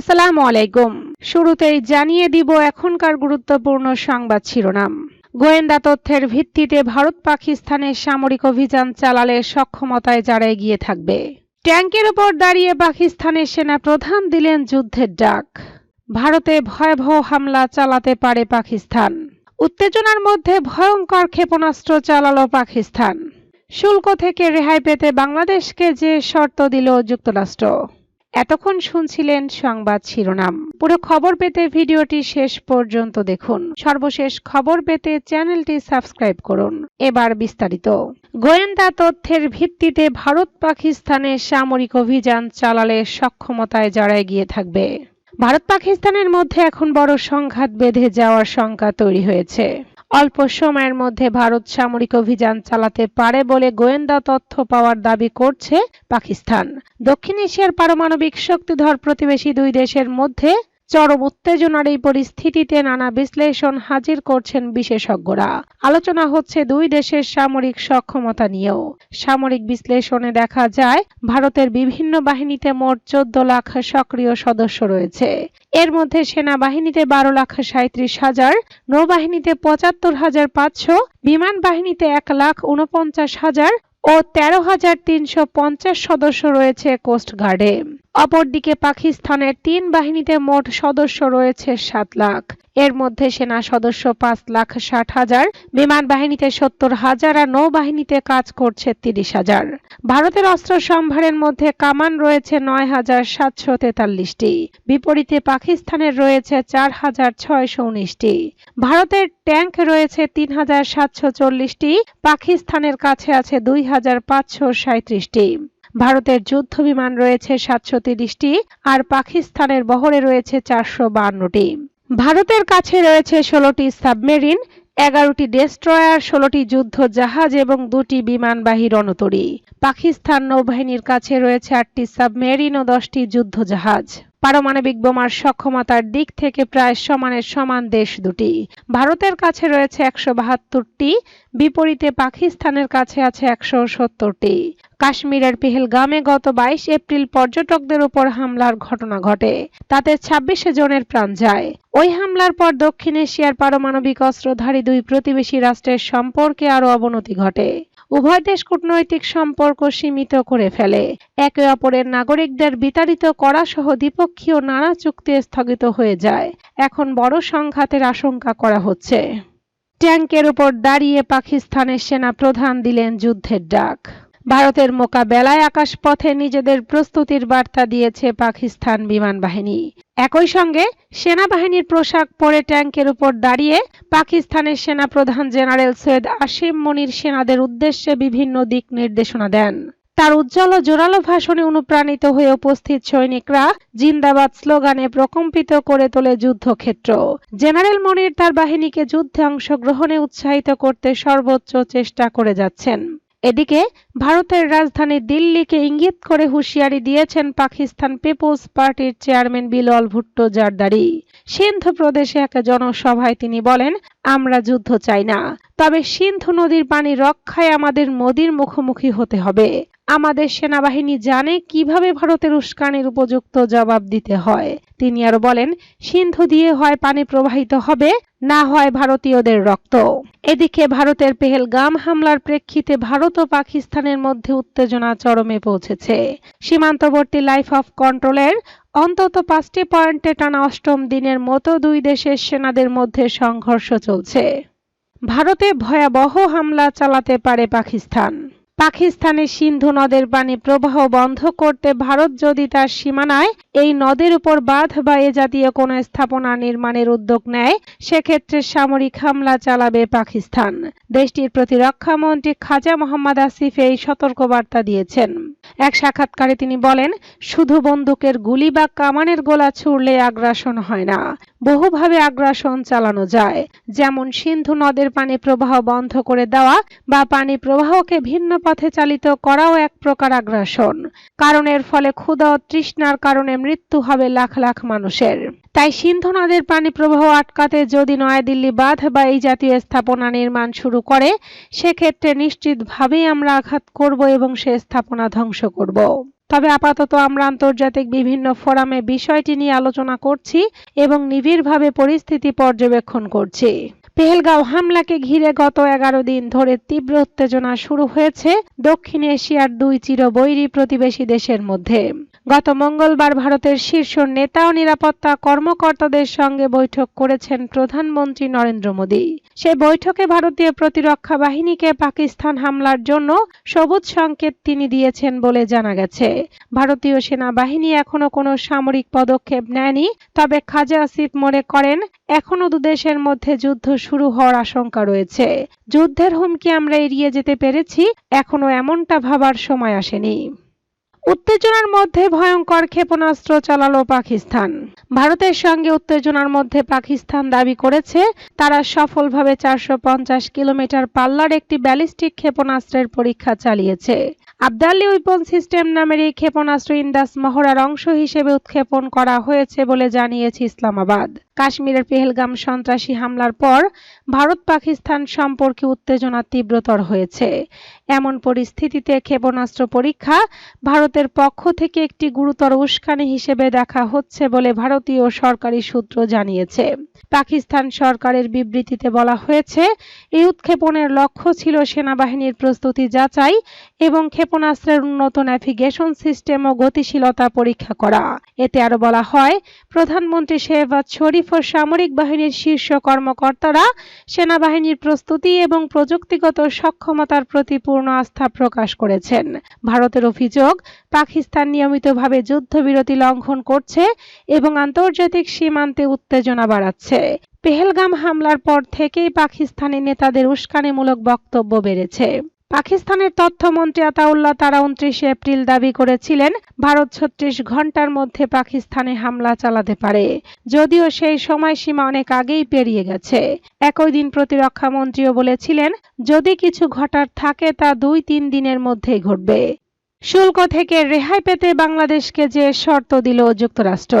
আসসালামু আলাইকুম। শুরুতেই জানিয়ে দিব এখনকার গুরুত্বপূর্ণ সংবাদ শিরোনাম। গোয়েন্দা তথ্যের ভিত্তিতে ভারত পাকিস্তানের সামরিক অভিযান চালালে সক্ষমতায় যারা এগিয়ে থাকবে। ট্যাঙ্কের ওপর দাঁড়িয়ে পাকিস্তানের সেনা প্রধান দিলেন যুদ্ধের ডাক। ভারতে ভয়াবহ হামলা চালাতে পারে পাকিস্তান। উত্তেজনার মধ্যে ভয়ঙ্কর ক্ষেপণাস্ত্র চালালো পাকিস্তান। শুল্ক থেকে রেহাই পেতে বাংলাদেশকে যে শর্ত দিল যুক্তরাষ্ট্র। এতক্ষণ শুনছিলেন সংবাদ শিরোনাম। পুরো খবর পেতে ভিডিওটি শেষ পর্যন্ত দেখুন। সর্বশেষ খবর পেতে চ্যানেলটি সাবস্ক্রাইব করুন। এবার বিস্তারিত। গোয়েন্দা তথ্যের ভিত্তিতে ভারত পাকিস্তানের সামরিক অভিযান চালালে সক্ষমতায় জড়ায় গিয়ে থাকবে। ভারত পাকিস্তানের মধ্যে এখন বড় সংঘাত বেঁধে যাওয়ার শঙ্কা তৈরি হয়েছে। অল্প সময়ের মধ্যে ভারত সামরিক অভিযান চালাতে পারে বলে গোয়েন্দা তথ্য পাওয়ার দাবি করছে পাকিস্তান। দক্ষিণ এশিয়ার পারমাণবিক শক্তিধর প্রতিবেশী দুই দেশের মধ্যে চরম উত্তেজনার এই পরিস্থিতিতে নানা বিশ্লেষণ হাজির করছেন বিশেষজ্ঞরা। আলোচনা হচ্ছে দুই দেশের সামরিক সক্ষমতা নিয়েও। সামরিক বিশ্লেষণে দেখা যায়, ভারতের বিভিন্ন বাহিনীতে মোট চোদ্দ লাখ সক্রিয় সদস্য রয়েছে। এর মধ্যে সেনাবাহিনীতে বারো লাখ সাঁত্রিশ হাজার, নৌবাহিনীতে পঁচাত্তর হাজার পাঁচশো, বিমান বাহিনীতে এক লাখ উনপঞ্চাশ হাজার ও তেরো হাজার তিনশো পঞ্চাশ সদস্য রয়েছে কোস্টগার্ডে অপরদিকে পাকিস্তানের তিন বাহিনীতে মোট সদস্য রয়েছে সাত লাখ। এর মধ্যে সেনা সদস্য পাঁচ লাখ ষাট হাজার, বিমান বাহিনীতে সত্তর হাজার আর নৌবাহিনীতে কাজ করছে তিরিশ হাজার। ভারতের অস্ত্র সম্ভারের মধ্যে কামান রয়েছে নয় হাজার সাতশো তেতাল্লিশটি, বিপরীতে পাকিস্তানের রয়েছে চার হাজার ছয়শো উনিশটি। ভারতের ট্যাঙ্ক রয়েছে তিন হাজার সাতশো চল্লিশটি, পাকিস্তানের কাছে আছে দুই হাজার পাঁচশো সাঁত্রিশটি ভারতের যুদ্ধ বিমান রয়েছে সাতশো তিরিশটি আর পাকিস্তানের বহরে রয়েছে চারশো বান্নটি ভারতের কাছে রয়েছে ষোলোটি সাবমেরিন, এগারোটি ডেস্ট্রয়ার, ষোলোটি যুদ্ধ জাহাজ এবং দুটি বিমানবাহী রণতরী। পাকিস্তান নৌবাহিনীর কাছে রয়েছে আটটি সাবমেরিন ও দশটি যুদ্ধ জাহাজ পারমাণবিক বোমার সক্ষমতার দিক থেকে প্রায় সমানের সমান দেশ দুটি। ভারতের কাছে রয়েছে একশো বাহাত্তরটি, বিপরীতে পাকিস্তানের কাছে আছে একশো সত্তরটি। কাশ্মীরের পেহেলগামে গত বাইশ এপ্রিল পর্যটকদের উপর হামলার ঘটনা ঘটে। তাতে ছাব্বিশে জনের প্রাণ যায়। ওই হামলার পর দক্ষিণ এশিয়ার পারমাণবিক অস্ত্রধারী দুই প্রতিবেশী রাষ্ট্রের সম্পর্কে আরও অবনতি ঘটে। উভয় দেশ কূটনৈতিক সম্পর্ক সীমিত করে ফেলে। একে অপরের নাগরিকদের বিতাড়িত করা সহ দ্বিপক্ষীয় নানা চুক্তি স্থগিত হয়ে যায়। এখন বড় সংঘাতের আশঙ্কা করা হচ্ছে। ট্যাঙ্কের উপর দাঁড়িয়ে পাকিস্তানের সেনা প্রধান দিলেন যুদ্ধের ডাক। ভারতের মোকাবেলায় আকাশপথে নিজেদের প্রস্তুতির বার্তা দিয়েছে পাকিস্তান বিমান বাহিনী। একই সঙ্গে সেনাবাহিনীর পোশাক পরে ট্যাঙ্কের উপর দাঁড়িয়ে পাকিস্তানের সেনা প্রধান জেনারেল সৈয়দ আসিম মনির সেনাদের উদ্দেশ্যে বিভিন্ন দিক নির্দেশনা দেন। তার উজ্জ্বল জোরালো ভাষণে অনুপ্রাণিত হয়ে উপস্থিত সৈনিকরা জিন্দাবাদ স্লোগানে প্রকম্পিত করে তোলে যুদ্ধক্ষেত্র। জেনারেল মনির তার বাহিনীকে যুদ্ধে অংশগ্রহণে উৎসাহিত করতে সর্বোচ্চ চেষ্টা করে যাচ্ছেন। এদিকে ভারতের রাজধানী দিল্লিকে ইঙ্গিত করে হুঁশিয়ারি দিয়েছেন পাকিস্তান পিপলস পার্টির চেয়ারম্যান বিলল ভুট্টো জারদারি। সিন্ধ প্রদেশে এক জনসভায় তিনি বলেন আমরা যুদ্ধ চাই না। তবে সিন্ধু নদীর পানি রক্ষায় আমাদের মোদির মুখোমুখি হতে হবে। আমাদের সেনাবাহিনী জানে কীভাবে ভারতের উস্কানির উপযুক্ত জবাব দিতে হয়। তিনি আরও বলেন, সিন্ধু দিয়ে হয় পানি প্রবাহিত হবে, না হয় ভারতীয়দের রক্ত। এদিকে ভারতের পেহেলগাম হামলার প্রেক্ষিতে ভারত ও পাকিস্তানের মধ্যে উত্তেজনা চরমে পৌঁছেছে। সীমান্তবর্তী লাইফ অফ কন্ট্রোলের অন্তত পাঁচটি পয়েন্টে টানা অষ্টম দিনের মতো দুই দেশের সেনাদের মধ্যে সংঘর্ষ চলছে। ভারতে ভয়াবহ হামলা চালাতে পারে পাকিস্তান। পাকিস্তানের সিন্ধু নদের পানি প্রবাহ বন্ধ করতে ভারত যদি তার সীমানায় এই নদের উপর বাঁধ বা এ জাতীয় কোনো স্থাপনা নির্মাণের উদ্যোগ নেয়, সেক্ষেত্রে সামরিক হামলা চালাবে পাকিস্তান। দেশটির প্রতিরক্ষা মন্ত্রী খাজা মোহাম্মদ আসিফ এই সতর্কবার্তা দিয়েছেন। এক সাক্ষাৎকারে তিনি বলেন, শুধু বন্দুকের গুলি বা কামানের গোলা ছুড়লে আগ্রাসন হয় না। বহুভাবে আগ্রাসন চালানো যায়। যেমন সিন্ধু নদের পানি প্রবাহ বন্ধ করে দেওয়া বা পানি প্রবাহকে ভিন্ন পথে চালিত করাও এক প্রকার আগ্রাসন। কারণ এর ফলে ক্ষুধা ও তৃষ্ণার কারণে মৃত্যু হবে লাখ লাখ মানুষের। তাই সিন্ধু নদের পানি প্রবাহ আটকাতে যদি নয়াদিল্লি বাঁধ বা এই জাতীয় স্থাপনা নির্মাণ শুরু করে, সেক্ষেত্রে নিশ্চিতভাবেই আমরা আঘাত করব এবং সে স্থাপনা ধ্বংস করব। তবে আপাতত আমরা আন্তর্জাতিক বিভিন্ন ফোরামে বিষয়টি নিয়ে আলোচনা করছি এবং নিবিড়ভাবে পরিস্থিতি পর্যবেক্ষণ করছি। পেহেলগাঁও হামলাকে ঘিরে গত এগারো দিন ধরে তীব্র উত্তেজনা শুরু হয়েছে দক্ষিণ এশিয়ার দুই চিরবৈরী প্রতিবেশী দেশের মধ্যে। গত মঙ্গলবার ভারতের শীর্ষ নেতা ও নিরাপত্তা কর্মকর্তাদের সঙ্গে বৈঠক করেছেন প্রধানমন্ত্রী নরেন্দ্র মোদী। সেই বৈঠকে ভারতীয় প্রতিরক্ষা বাহিনীকে পাকিস্তান হামলার জন্য সবুজ সংকেত তিনি দিয়েছেন বলে জানা গেছে। ভারতীয় সেনাবাহিনী এখনও কোনো সামরিক পদক্ষেপ নেয়নি, তবে খাজা আসিফ মনে করেন, এখনও দুদেশের মধ্যে যুদ্ধ শুরু হওয়ার আশঙ্কা রয়েছে। যুদ্ধের হুমকি আমরা এড়িয়ে যেতে পেরেছি, এখনও এমনটা ভাবার সময় আসেনি। উত্তেজনার মধ্যে ভয়ঙ্কর ক্ষেপণাস্ত্র চালালো পাকিস্তান। ভারতের সঙ্গে উত্তেজনার মধ্যে পাকিস্তান দাবি করেছে, তারা সফলভাবে চারশো পঞ্চাশ কিলোমিটার পাল্লার একটি ব্যালিস্টিক ক্ষেপণাস্ত্রের পরীক্ষা চালিয়েছে। আবদাল্লি উইপন সিস্টেম নামের এই ক্ষেপণাস্ত্র ইন্দাস মহড়ার অংশ হিসেবে উৎক্ষেপণ করা হয়েছে বলে জানিয়েছে ইসলামাবাদ। কাশ্মীরের পেহেলগাম সন্ত্রাসী হামলার পর ভারত পাকিস্তান সম্পর্কে উত্তেজনা তীব্রতর হয়েছে। এমন পরিস্থিতিতে ক্ষেপণাস্ত্র পরীক্ষা ভারতের পক্ষ থেকে একটি গুরুতর উস্কানি হিসেবে দেখা হচ্ছে বলে ভারতীয় সরকারি সূত্র জানিয়েছে। পাকিস্তান সরকারের বিবৃতিতে বলা হয়েছে, এই উৎক্ষেপণের লক্ষ্য ছিল সেনাবাহিনীর প্রস্তুতি যাচাই এবং ক্ষেপণাস্ত্রের উন্নত ন্যাভিগেশন সিস্টেম ও গতিশীলতা পরীক্ষা করা। এতে আরও বলা হয়, প্রধানমন্ত্রী শেহবাজ শরীফ ও সামরিক বাহিনীর শীর্ষ কর্মকর্তারা সেনাবাহিনীর প্রস্তুতি এবং প্রযুক্তিগত সক্ষমতার প্রতি পূর্ণ আস্থা প্রকাশ করেছেন। ভারতের অভিযোগ, পাকিস্তান নিয়মিতভাবে যুদ্ধবিরতি লঙ্ঘন করছে এবং আন্তর্জাতিক সীমান্তে উত্তেজনা বাড়াচ্ছে। পেহেলগাম হামলার পর থেকেই পাকিস্তানি নেতাদের উস্কানিমূলক বক্তব্য বেড়েছে। পাকিস্তানের তথ্যমন্ত্রী আতাউল্লাহ তারা উনত্রিশে এপ্রিল দাবি করেছিলেন, ভারত ছত্রিশ ঘণ্টার মধ্যে পাকিস্তানে হামলা চালাতে পারে। যদিও সেই সময়সীমা অনেক আগেই পেরিয়ে গেছে। একই দিন প্রতিরক্ষা মন্ত্রীও বলেছিলেন, যদি কিছু ঘটার থাকে তা দুই তিন দিনের মধ্যেই ঘটবে। শুল্ক থেকে রেহাই পেতে বাংলাদেশকে যে শর্ত দিল যুক্তরাষ্ট্র।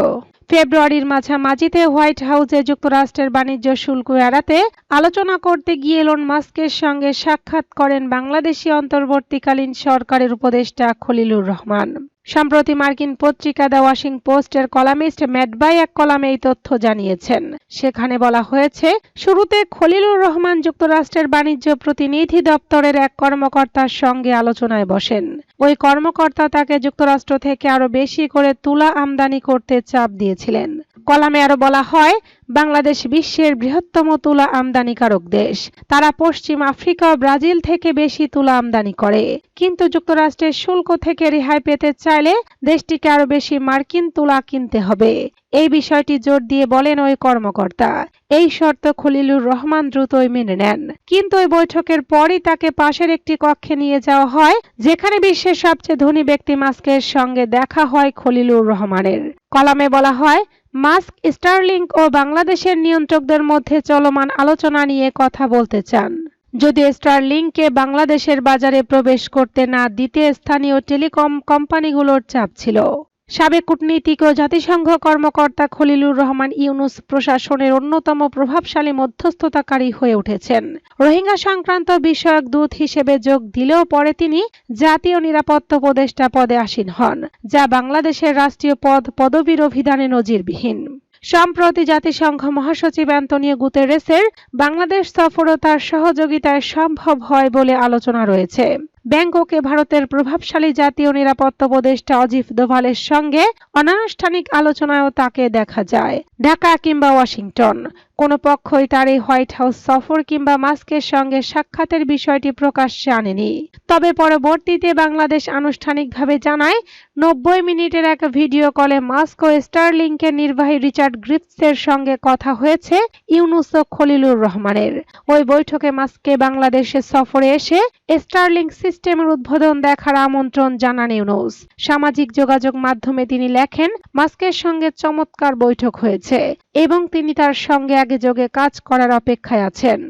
ফেব্রুয়ারির মাঝামাঝিতে হোয়াইট হাউসে যুক্তরাষ্ট্রের বাণিজ্য শুল্ক এড়াতে আলোচনা করতে গিয়ে এলন মাস্কের সঙ্গে সাক্ষাৎ করেন বাংলাদেশি অন্তর্বর্তীকালীন সরকারের উপদেষ্টা খলিলুর রহমান। সম্প্রতি মার্কিন পত্রিকা দ্য ওয়াশিং পোস্টের কলামিস্ট ম্যাডবাই এক কলামে এই তথ্য জানিয়েছেন। সেখানে বলা হয়েছে, শুরুতে খলিলুর রহমান যুক্তরাষ্ট্রের বাণিজ্য প্রতিনিধি দপ্তরের এক কর্মকর্তার সঙ্গে আলোচনায় বসেন। ওই কর্মকর্তা তাকে যুক্তরাষ্ট্র থেকে আরও বেশি করে তুলা আমদানি করতে চাপ দিয়েছিলেন। কলামে আরও বলা হয়, বাংলাদেশ বিশ্বের বৃহত্তম তুলা আমদানিকারক দেশ। তারা পশ্চিম আফ্রিকা ও ব্রাজিল থেকে বেশি তুলা আমদানি করে। কিন্তু যুক্তরাষ্ট্রের শুল্ক থেকে রেহাই পেতে চাইলে দেশটিকে আরও বেশি মার্কিন তুলা কিনতে হবে। এই বিষয়টি জোর দিয়ে বলেন ওই কর্মকর্তা। এই শর্ত খলিলুর রহমান দ্রুতই মেনে নেন। কিন্তু ওই বৈঠকের পরই তাকে পাশের একটি কক্ষে নিয়ে যাওয়া হয়, যেখানে বিশ্বের সবচেয়ে ধনী ব্যক্তি মাস্কের সঙ্গে দেখা হয় খলিলুর রহমানের। কলামে বলা হয় মাস্ক স্টারলিংক ও বাংলাদেশের নিয়ন্ত্রকদের মধ্যে চলমান আলোচনা নিয়ে কথা বলতে চান। যদি স্টারলিংকে বাংলাদেশের বাজারে প্রবেশ করতে না দিতে স্থানীয় টেলিকম কোম্পানিগুলোর চাপ ছিল। সাবেক কূটনীতিক ও জাতিসংঘ কর্মকর্তা খলিলুর রহমান ইউনুস প্রশাসনের অন্যতম প্রভাবশালী মধ্যস্থতাকারী হয়ে উঠেছেন। রোহিঙ্গা সংক্রান্ত বিষয়ক দূত হিসেবে যোগ দিলেও পরে তিনি জাতীয় নিরাপত্তা উপদেষ্টা পদে আসীন হন, যা বাংলাদেশের রাষ্ট্রীয় পদ পদবীর অভিধানে নজিরবিহীন। সম্প্রতি জাতিসংঘ মহাসচিব অ্যান্তনিও গুতেরেসের বাংলাদেশ সফরও তার সহযোগিতায় সম্ভব হয় বলে আলোচনা রয়েছে। ব্যাংককে ভারতের প্রভাবশালী জাতীয় নিরাপত্তা উপদেষ্টা অজিত দোভালের সঙ্গে অনানুষ্ঠানিক আলোচনায়ও তাকে দেখা যায়, ঢাকা কিংবা ওয়াশিংটন। কোনো পক্ষই তার এই হোয়াইট হাউস সফর কিংবা মাস্কের সঙ্গে সাক্ষাতের বিষয়টি প্রকাশ্যে আনেনি। তবে পরবর্তীতে বাংলাদেশ আনুষ্ঠানিকভাবে জানায়, নব্বই মিনিটের এক ভিডিও কলে মাস্ক ও স্টারলিংকের নির্বাহী রিচার্ড গ্রিপসের সঙ্গে কথা হয়েছে ইউনুস ও খলিলুর রহমানের। ওই বৈঠকে মাস্ককে বাংলাদেশে সফরে এসে স্টারলিংক সিস্টেমের উদ্বোধন দেখার আমন্ত্রণ জানান ইউনুস। সামাজিক যোগাযোগ মাধ্যমে তিনি লেখেন, মাস্কের সঙ্গে চমৎকার বৈঠক হয়েছে। এবং তিনি তার সঙ্গে আগে যোগে কাজ করার অপেক্ষায় আছেন।